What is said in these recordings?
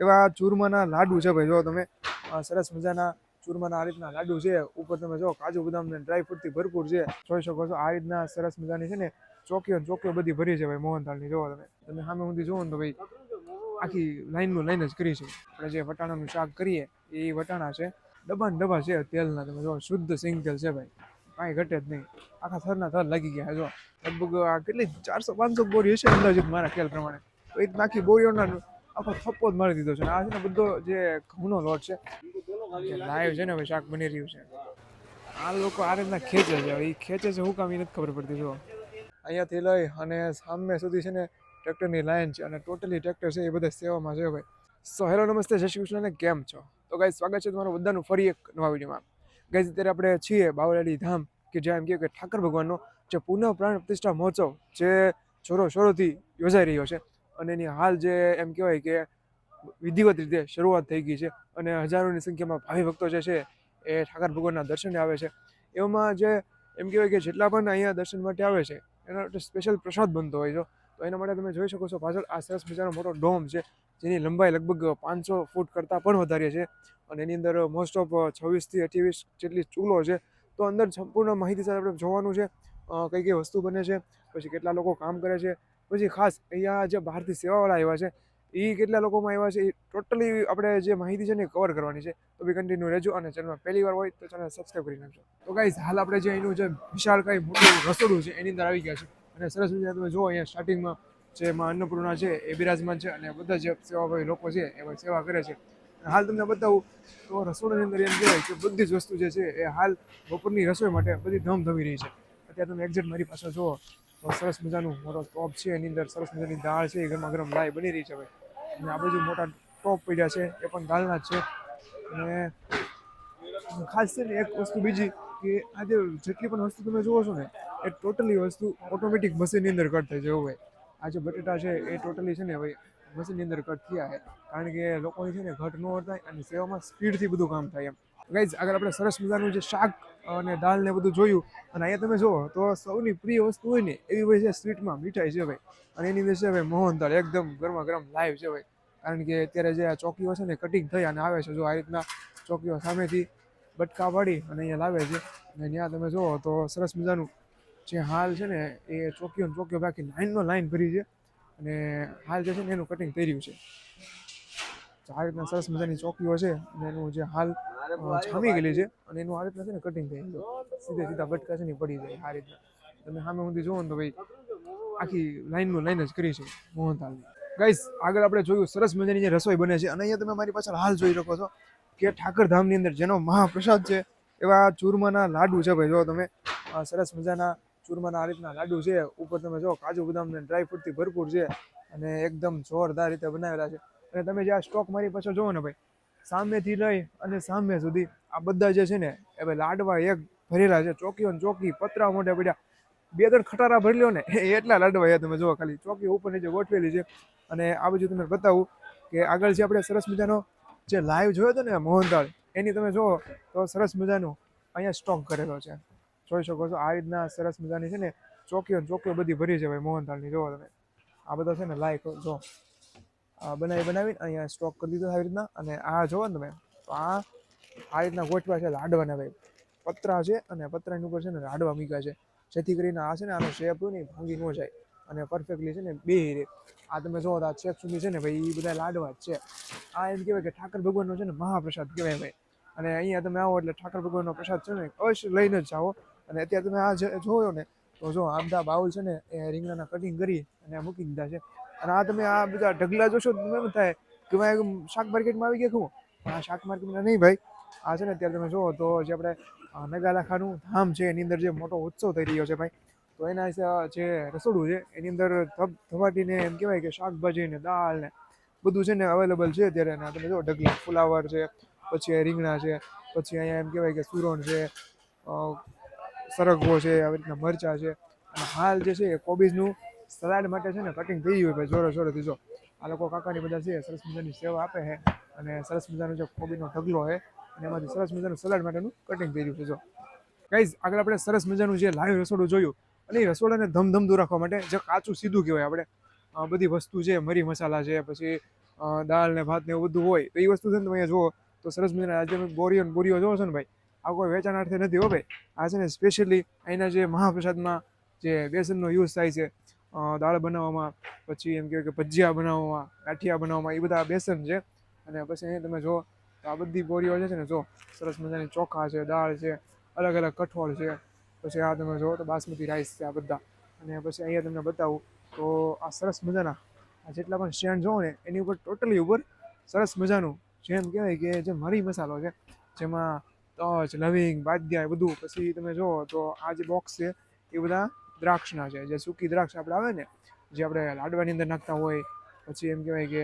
એવા ચૂરમાના લાડુ છે ભાઈ, જો તમે સરસ મજાના ચૂરમાના આ રીતના લાડુ છે. ઉપર તમે જો કાજુ બદામ ને ડ્રાય ફ્રૂટથી ભરપૂર છે. જોઈ શકો છો, આ રીતના સરસ મજાની છે ને, ચોકીઓ ચોકીઓ બધી ભરી છે ભાઈ, મોહનથાળની, જોવો તમે. તમે સામે સુધી જુઓ ને તો ભાઈ, આખી લાઈનનું લાઈન જ કરી છે. આપણે જે વટાણાનું શાક કરીએ, એ વટાણા છે, ડબ્બા ડબ્બા છે તેલના, તમે જો, શુદ્ધ સિંગ તેલ છે ભાઈ. કાંઈ ઘટે જ નહીં. આખા થરના થર લાગી ગયા, જો. લગભગ આ કેટલી, ચારસો પાંચસો બોરી હશે અંદાજિત મારા ખ્યાલ પ્રમાણે. તો એ નાખી બોરીઓના આખો થપ્પો જ મારી દીધો છે. આ છે ને બધો જે ઘઉંનો લોટ છે લાઈવ છે ને હવે શાક બની રહ્યું છે. આ લોકો આ રીતના ખેંચે છે. એ ખેંચે છે હું કામ એ નથી ખબર પડતી જો અહીંયાથી લઈ અને સામે સુધી છે ને ટ્રેક્ટરની લાઈન છે અને ટોટલી ટ્રેક્ટર છે એ બધા સેવામાં છે, ભાઈ. સો હેલો નમસ્તે, જય શ્રી કૃષ્ણને કેમ છો? તો ગાઈ સ્વાગત છે તમારું બધાનું ફરી એક નવા વિડીયોમાં. ગાઈઝ અત્યારે આપણે છીએ બાવળાડી ધામ, કે જ્યાં એમ કહે કે ઠાકર ભગવાનનો જે પુનઃ પ્રાણ પ્રતિષ્ઠા મહોત્સવ જે જોરો શોરોથી યોજાઈ રહ્યો છે. અને એની હાલ જે એમ કહેવાય કે વિધિવત રીતે શરૂઆત થઈ ગઈ છે અને હજારોની સંખ્યામાં ભાવિ ભક્તો જે છે એ ઠાકર ભગવાનના દર્શને આવે છે. એવામાં જે એમ કહેવાય કે જેટલા પણ અહીંયા દર્શન માટે આવે છે, એના માટે સ્પેશિયલ પ્રસાદ બનતો હોય છે. તો એના માટે તમે જોઈ શકો છો પાછળ આ સરસ મજાનો મોટો ડોમ છે, જેની લંબાઈ લગભગ પાંચસો ફૂટ કરતાં પણ વધારે છે અને એની અંદર મોસ્ટ ઓફ છવ્વીસથી અઠ્યાવીસ જેટલી ચૂલો છે. તો અંદર સંપૂર્ણ માહિતી સાથે આપણે જોવાનું છે કઈ કઈ વસ્તુ બને છે, પછી કેટલા લોકો કામ કરે છે પછી ખાસ અહીંયા જે બહારથી સેવાવાળા આવ્યા છે એ કેટલા લોકોમાં આવ્યા છે એ ટોટલી આપણે જે માહિતી છે ને કવર કરવાની છે. તો બી કન્ટિન્યુ રહેજો અને ચેનલમાં પહેલી વાર હોય તો ચેનલ સબસ્ક્રાઈબ કરી નાખજો. તો ગાઈઝ હાલ આપણે જે એનું જે વિશાળ કાંઈ મોટું રસોડું છે, એની અંદર આવી ગયા છે. અને સરસ મજા તમે જુઓ અહીંયા સ્ટાર્ટિંગમાં જે માં અન્નપૂર્ણા છે, એ બિરાજમાન છે અને બધા જે સેવાભાવી લોકો છે, એ સેવા કરે છે. હાલ તમને બતાવું તો રસોડાની અંદર એમ કહેવાય કે બધી જ વસ્તુ જે છે, એ હાલ બપોરની રસોઈ માટે બધી ધમધમી રહી છે. અત્યારે તમે એક્ઝેક્ટ મારી પાસે જુઓ. સરસ મજાનું મોટો ટોપ છે, એની અંદર સરસ મજાની દાળ છે, એ ગરમા ગરમ લાઈ બની રહી છે હવે. અને આ બાજુ મોટા ટોપ પડ્યા છે, એ પણ દાળના જ છે. અને ખાસ છે ને એક વસ્તુ બીજી કે આજે જેટલી પણ વસ્તુ તમે જુઓ છો ને, એ ટોટલી વસ્તુ ઓટોમેટિક મશીનની અંદર કટ થઈ જવું હોય. આ જે બટેટા છે, એ ટોટલી છે ને ભાઈ મશીનની અંદર કટ થયા છે. કારણ કે લોકોની છે ને ઘટ ન થાય અને સેવામાં સ્પીડથી બધું કામ થાય એમ. ગાઈઝ આગળ આપણે સરસ મજાનું જે શાક અને દાળ ને બધું જોયું. અને અહીંયા તમે જુઓ, તો સૌની પ્રિય વસ્તુ હોય ને, એવી હોય છે સ્વીટમાં મીઠાઈ છે ભાઈ. અને એની અંદર છે ભાઈ મોહનથાળ એકદમ ગરમા ગરમ લાઈવ છે ભાઈ. કારણ કે અત્યારે જે આ ચોકીઓ છે ને કટિંગ થઈ અને આવે છે, જો આ રીતના ચોકીઓ સામેથી બટકા પાડી અને અહીંયા લાવે છે. અને ત્યાં તમે જુઓ, તો સરસ મજાનું જે હાલ છે ને, એ ચોકીઓ ચોકીઓ બાકી લાઈનનો લાઈન ભરી છે. અને હાલ જે છે ને, એનું કટિંગ થઈ રહ્યું છે. આ રીતના સરસ મજાની ચોકીઓ છે અને એનું જે હાલ છામી ગયેલી છે અને એનું આ રીતના છે ને કટિંગ થઈ ગયું. સીધે સીધા બટકા છે ને પડી જાય આ રીતના. તમે સામે સુધી જુઓ ને તો ભાઈ આખી લાઈનનું લાઈન જ કરી છે મોહનથાલની ગાઈસ આગળ આપણે જોયું સરસ મજાની જે રસોઈ બને છે. અને અહીંયા તમે મારી પાછળ હાલ જોઈ શકો છો કે ઠાકરધામની અંદર જેનો મહાપ્રસાદ છે એવા ચૂરમાના લાડુ છે ભાઈ. જો તમે સરસ મજાના ચૂરમાના આ રીતના લાડુ છે ઉપર તમે જો કાજુ બદામ ને ડ્રાય ફ્રૂટથી ભરપૂર છે અને એકદમ જોરદાર રીતે બનાવેલા છે. અને તમે જે આ સ્ટોક મારી પાછળ જોવો ને ભાઈ, સામેથી લઈ અને સામે સુધી આ બધા જે છે ને, એ ભાઈ લાડવા એક ભરેલા છે, ચોકીઓ ચોકી પતરા મોઢે પડ્યા. બે ત્રણ ખટારા ભરી લ્યો ને એટલા લાડવા છે તમે જુઓ ખાલી ચોકી ઉપર નીચે ગોઠવેલી છે. અને આ બાજુ તમને બતાવું કે આગળ જે આપણે સરસ મજાનો જે લાઈવ જોયો હતો ને મોહનદાળ એની તમે જુઓ તો સરસ મજાનું અહીંયા સ્ટોક કરેલો છે. જોઈ શકો છો, આ રીતના સરસ મજાની છે ને, ચોકીઓ ચોકીઓ બધી ભરી છે ભાઈ મોહનથાળની જુઓ તમે. આ બધા છે ને લાઈક જો. બનાવી બનાવીને અહીંયા સ્ટોક કરી દીધો આવી રીતના. અને આ જોવો ને તમે, તો આ આ રીતના ગોઠવા છે લાડવાના ભાઈ. પતરા છે અને પતરાની ઉપર છે ને લાડવા મૂક્યા છે. જેથી કરીને આ છે ને આનો શેપ ને ભાંગી ન જાય અને પરફેક્ટલી છે ને બે રે આ તમે જોવો આ છેક સુધી છે ને ભાઈ એ બધા લાડવા જ છે. આ એમ કહેવાય કે ઠાકર ભગવાનનો છે ને મહાપ્રસાદ કહેવાય ભાઈ. અને અહીંયા તમે આવો એટલે ઠાકર ભગવાનનો પ્રસાદ છે ને અવશ્ય લઈને જ જાઓ. અને અત્યારે તમે આ જોયો ને, તો જો આ બધા બાઉલ છે ને એ રીંગણાના કટિંગ કરી અને મૂકી દીધા છે. અને આ તમે આ બધા ઢગલા જોશો તો એમ થાય કે ભાઈ શાક માર્કેટમાં આવી ગયા ખું? આ શાક માર્કેટમાં નહીં ભાઈ. આ છે ને અત્યારે તમે જુઓ તો જે આપણે નગાલાખાનું ધામ છે, એની અંદર જે મોટો ઉત્સવ થઈ રહ્યો છે ભાઈ, તો એના જે રસોડું છે, એની અંદર ધબ, ધબાટીને એમ કહેવાય કે શાકભાજી ને દાળ ને બધું છે ને અવેલેબલ છે અત્યારે. તમે જો ઢગલા, ફુલાવર છે, પછી રીંગણા છે, પછી અહીંયા એમ કહેવાય કે સુરણ છે સરગવો છે, આવી રીતના મરચાં છે. અને હાલ જે છે એ કોબીજનું સલાડ માટે છે ને કટિંગ થઈ ગયું ભાઈ, જોરો, જોરોથી જો. આ લોકો કાકાની બધા છે, સરસ મજાની સેવા આપે છે અને સરસ મજાનો જે કોબીનો ઢગલો છે અને એમાંથી સરસ મજાનું સલાડ માટેનું કટિંગ થઈ રહ્યું છે, જો. ગાઈઝ આગળ આપણે સરસ મજાનું જે લાઈવ રસોડું જોયું, અને એ રસોડાને ધમધમતું રાખવા માટે જે કાચું સીધું કહેવાય આપણે. બધી વસ્તુ છે, મરી મસાલા છે, પછી દાળ ને ભાત ને એવું બધું હોય, તો એ વસ્તુ છે ને તમે અહીંયા જુઓ, તો સરસ મજાના આજે બોરીઓ ને બોરીઓ જોવો છો ને ભાઈ, આ કોઈ વેચાણ અર્થે નથી હો ભાઈ. આ છે ને સ્પેશિયલી અહીંના જે મહાપ્રસાદમાં જે બેસનનો યુઝ થાય છે દાળ બનાવવામાં, પછી એમ કહેવાય કે ભજીયા બનાવવામાં, ગાંઠિયા બનાવવામાં, એ બધા બેસન છે. અને પછી અહીંયા તમે જો તો આ બધી બોરીઓ જે છે ને, જો સરસ મજાની ચોખા છે, દાળ છે અલગ અલગ કઠોળ છે. પછી આ તમે જો તો બાસમતી રાઈસ છે આ બધા. અને પછી અહીંયા તમને બતાવું તો આ સરસ મજાના, આ જેટલા પણ સ્ટેન્ડ જોવો ને, એની ઉપર ટોટલી ઉપર સરસ મજાનું જેમ કહેવાય કે જે મરી મસાલો છે, જેમાં તજ લવિંગ, બાદિયા એ બધું. પછી તમે જુઓ તો આ જે બોક્સ છે, એ બધા દ્રાક્ષના છે, જે સૂકી દ્રાક્ષ આપણે આવે ને, જે આપણે લાડવાની અંદર નાખતા હોય, પછી એમ કહેવાય કે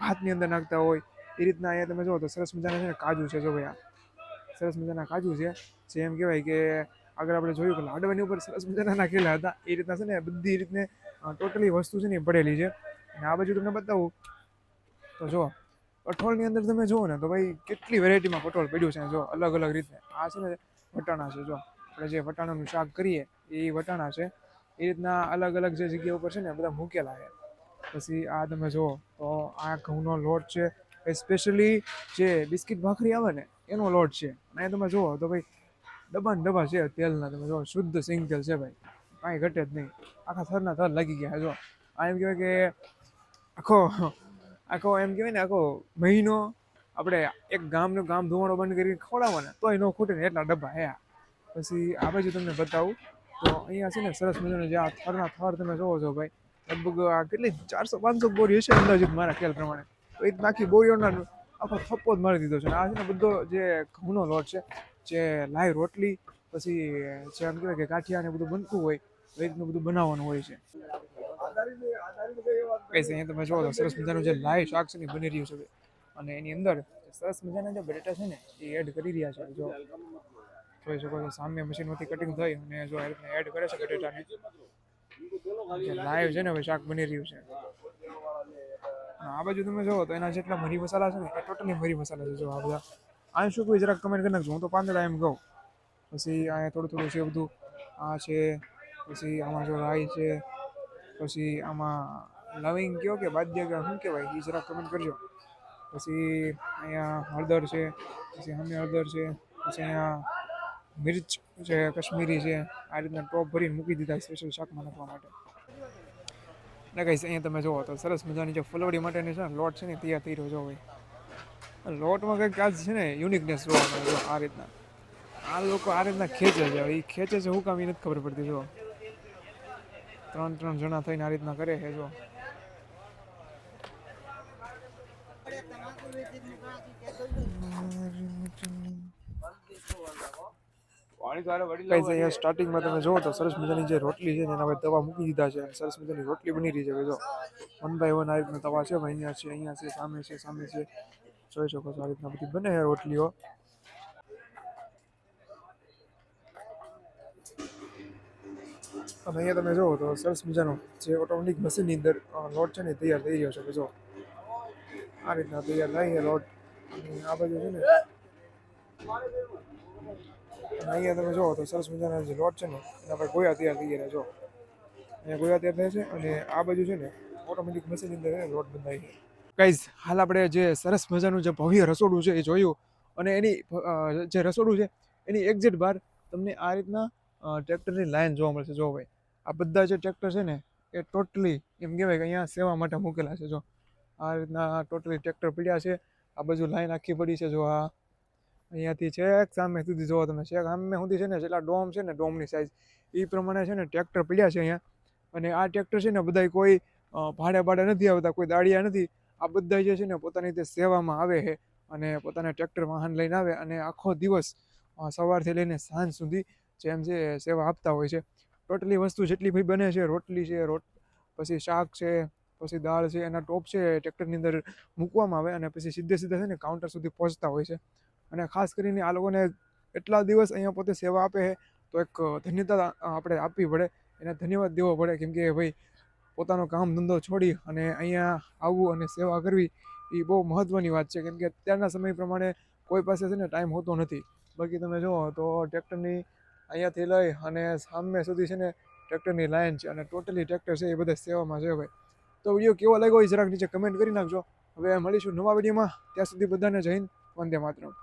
ભાતની અંદર નાખતા હોય, એ રીતના અહીંયા તમે જુઓ તો સરસ મજાના છે ને કાજુ છે, જો ભાઈ સરસ મજાના કાજુ છે, જે એમ કહેવાય કે આગળ આપણે જોયું કે લાડવાની ઉપર સરસ મજાના નાખેલા હતા, એ રીતના છે ને બધી રીતને ટોટલી વસ્તુ છે ને પડેલી છે. અને આ બાજુ તમને બતાવું, તો જો કઠોળની અંદર તમે જુઓ ને તો ભાઈ કેટલી વેરાયટીમાં કઠોળ પડ્યું છે જો અલગ અલગ રીતે. આ છે ને વટાણા છે, જો આપણે જે વટાણાનું શાક કરીએ એ વટાણા છે, એ રીતના અલગ અલગ જે જગ્યા ઉપર છે ને બધા મૂકેલા છે. પછી આ તમે જુઓ, તો આ ઘઉંનો લોટ છે સ્પેશિયલી જે બિસ્કિટ ભાખરી આવે ને, એનો લોટ છે. અને તમે જુઓ, તો ભાઈ ડબ્બા ને ડબ્બા છે તેલના, તમે જુઓ, શુદ્ધ સિંગ તેલ છે ભાઈ. કાંઈ ઘટે જ નહીં. આખા થરના થર લાગી ગયા જો આ એમ કહેવાય કે આખો આખો એમ કહેવાય ને, આખો મહિનો આપણે એક ગામનું ગામ ધોવાણો બંધ કરીને ખવડાવવાના, તોય ન ખૂટે ને એટલા ડબ્બા હે પછી આ બાજુ તમને બતાવું. તો અહીંયા છે ને સરસ મજાનું જે આ થરના થર તમે જોવો છો ભાઈ, લગભગ આ કેટલી ચારસો, પાંચસો બોરી હશે અંદાજિત મારા ખ્યાલ પ્રમાણે. તો એ બાકી બોરીઓના આખો થપ્પો જ મારી દીધો છે. આ છે ને બધો જે ઘઉંનો લોટ છે, જે લાઈ રોટલી, પછી જે આમ કહેવાય કે ગાંઠિયા ને બધું બનતું હોય એ રીતનું બધું બનાવવાનું હોય છે. કઈ અહીંયા તમે જોવો તો સરસ મજાનું જે લાઈ શાક છે ને બની રહ્યું છે. અને એની અંદર સરસ મજાના જે બટેટા છે ને એ એડ કરી રહ્યા છે. જો જોઈ શકો છો સામે મશીનમાંથી કટિંગ થઈ અને જો હેલ્પને એડ કરે છે બટેટાને લાઈવ છે ને હવે શાક બની રહ્યું છે. આ બાજુ તમે જોવો તો એના જેટલા મરી મસાલા છે ને, એ ટોટલી મરી મસાલા છે, જો આ બધા. આ શું કોઈ જરાક કમેન્ટ કરી નાખજો, હું તો પાંદડા એમ કહું. પછી અહીંયા થોડું થોડું છે બધું. આ છે, પછી આમાં જો રાઈ છે, પછી આમાં લવિંગ કયો કે બાદ્ય કે શું કહેવાય એ જરાક કમેન્ટ કરજો. પછી અહીંયા હળદર છે, પછી અમે હળદર છે, પછી અહીંયા મિર્ચ છે, કશ્મીરી છે, આ રીતના ટોપ ભરીને મૂકી દીધા સ્પેશિયલ શાકમાં નાખવા માટે. ને કહીશ અહીંયા તમે જુઓ તો સરસ મજાની જે ફુલવડી માટેની છે ને, લોટ છે ને તૈયાર થઈ રહ્યો જો લોટમાં કંઈક આજ છે ને યુનિકનેસ જોવા મળે આ રીતના. આ લોકો આ રીતના ખેંચે છે એ ખેંચે છે, હું કામ એ નથી ખબર પડતી જો ત્રણ ત્રણ જણા થઈને આ રીતના કરે છે જો કઈ છે અહીંયા સ્ટાર્ટિંગમાં તમે જુઓ તો સરસ મજાની જે રોટલી છે એના પર તવા મૂકી દીધા છે અને સરસ મજાની રોટલી બની રહી છે. જો વન બાય વન આ રીતના તવા છે અહીંયા છે અહીંયા છે સામે છે સામે છે. જોઈ શકો છો આ રીતના બધી બને છે રોટલીઓ. અને અહીંયા તમે જુઓ તો સરસ મજાનો જે ઓટોમેટિક મશીનની અંદર લોટ છે ને તૈયાર થઈ રહ્યો છે. જો આ રીતના તૈયાર થાય છે લોટ. અને આ બાજુ છે ને અને અહીંયા તમે જુઓ તો સરસ મજાના જે લોટ છે ને, એના પર ગોયા તૈયાર થઈ ગયા જો અહીંયા ગોયા તૈયાર થાય છે અને આ બાજુ છે ને ઓટોમેટિક મશીનની અંદર લોટ બંધાય છે. ગાઈઝ હાલ આપણે જે સરસ મજાનું જે ભવ્ય રસોડું છે એ જોયું અને એની જે રસોડું છે એની એક્ઝિટ બહાર તમને આ રીતના ટ્રેક્ટરની લાઇન જોવા મળશે. જો ભાઈ, આ બધા જે ટ્રેક્ટર છે ને એ ટોટલી એમ કહેવાય કે અહીંયા સેવા માટે મૂકેલા છે. જો આ રીતના ટોટલી ટ્રેક્ટર પડ્યા છે. આ બાજુ લાઈન આખી પડી છે. જો આ. અહીંયાથી છેક સામે સુધી જોવો તમે. છેક સામે સુધી છે ને, જેટલા ડોમ છે ને, ડોમની સાઇઝ એ પ્રમાણે છે ને ટ્રેક્ટર પડ્યા છે અહીંયા. અને આ ટ્રેક્ટર છે ને, બધાય કોઈ ભાડે ભાડે નથી આવતા, કોઈ દાડિયા નથી. આ બધા જે છે ને, પોતાની રીતે સેવામાં આવે છે અને પોતાના ટ્રેક્ટર વાહન લઈને આવે અને આખો દિવસ સવારથી લઈને સાંજ સુધી જેમ છે સેવા આપતા હોય છે. ટોટલી વસ્તુ જેટલી ભાઈ બને છે, રોટલી છે, રોટ, પછી શાક છે, પછી દાળ છે, એના ટોપ છે ટ્રેક્ટરની અંદર મૂકવામાં આવે અને પછી સીધે સીધા છે ને કાઉન્ટર સુધી પહોંચતા હોય છે. અને ખાસ કરીને આ લોકોને એટલા દિવસ અહીંયા પોતે સેવા આપે છે, તો એક ધન્યતા આપણે આપવી પડે. એને ધન્યવાદ દેવો પડે, કેમ કે ભાઈ પોતાનો કામ ધંધો છોડી અને અહીંયા આવવું અને સેવા કરવી, એ બહુ મહત્ત્વની વાત છે. કેમ કે અત્યારના સમય પ્રમાણે કોઈ પાસે છે ને ટાઈમ હોતો નથી. બાકી તમે જુઓ તો ટ્રેક્ટરની અહીંયાથી લઈ અને સામે સુધી છે ને ટ્રેક્ટરની લાઈન છે અને ટોટલી ટ્રેક્ટર છે એ બધા સેવામાં છે ભાઈ. તો વીડિયો કેવો લાગ્યો એ જરાક નીચે કમેન્ટ કરી નાખજો. હવે મળીશું નવા વિડીયોમાં. ત્યાં સુધી બધાને જઈને વંદે માતરમ.